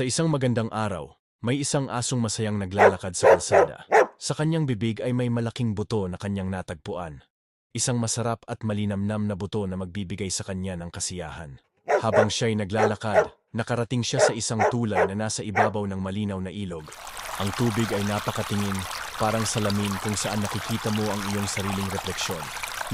Sa isang magandang araw, may isang asong masayang naglalakad sa kalsada. Sa kanyang bibig ay may malaking buto na kanyang natagpuan. Isang masarap at malinamnam na buto na magbibigay sa kanya ng kasiyahan. Habang siya'y naglalakad, nakarating siya sa isang tulay na nasa ibabaw ng malinaw na ilog. Ang tubig ay napakatingin, parang salamin kung saan nakikita mo ang iyong sariling refleksyon.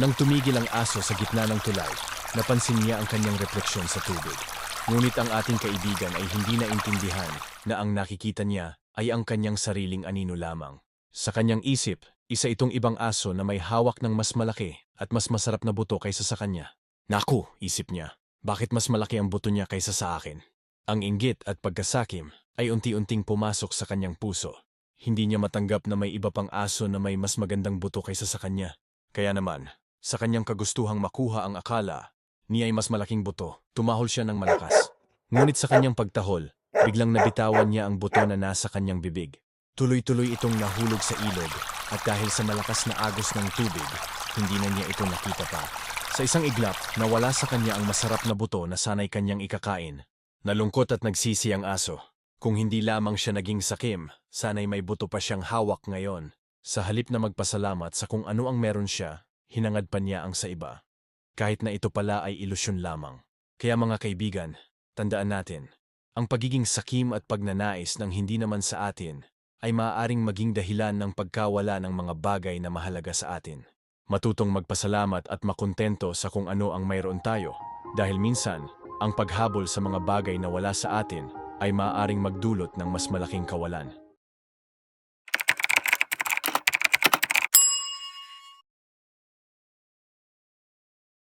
Nang tumigil ang aso sa gitna ng tulay, napansin niya ang kanyang refleksyon sa tubig. Ngunit ang ating kaibigan ay hindi naintindihan na ang nakikita niya ay ang kanyang sariling anino lamang. Sa kanyang isip, isa itong ibang aso na may hawak ng mas malaki at mas masarap na buto kaysa sa kanya. Naku, isip niya, bakit mas malaki ang buto niya kaysa sa akin? Ang inggit at pagkasakim ay unti-unting pumasok sa kanyang puso. Hindi niya matanggap na may iba pang aso na may mas magandang buto kaysa sa kanya. Kaya naman, sa kanyang kagustuhang makuha ang akala, niya ay mas malaking buto, tumahol siya ng malakas. Ngunit sa kanyang pagtahol, biglang nabitawan niya ang buto na nasa kanyang bibig. Tuloy-tuloy itong nahulog sa ilog at dahil sa malakas na agos ng tubig, hindi na niya ito nakita pa. Sa isang iglap, nawala sa kanya ang masarap na buto na sanay kanyang ikakain. Nalungkot at nagsisi ang aso. Kung hindi lamang siya naging sakim, sana'y may buto pa siyang hawak ngayon. Sa halip na magpasalamat sa kung ano ang meron siya, hinangad pa niya ang sa iba. Kahit na ito pala ay ilusyon lamang. Kaya mga kaibigan, tandaan natin, ang pagiging sakim at pagnanais ng hindi naman sa atin ay maaaring maging dahilan ng pagkawala ng mga bagay na mahalaga sa atin. Matutong magpasalamat at makontento sa kung ano ang mayroon tayo dahil minsan, ang paghabol sa mga bagay na wala sa atin ay maaaring magdulot ng mas malaking kawalan.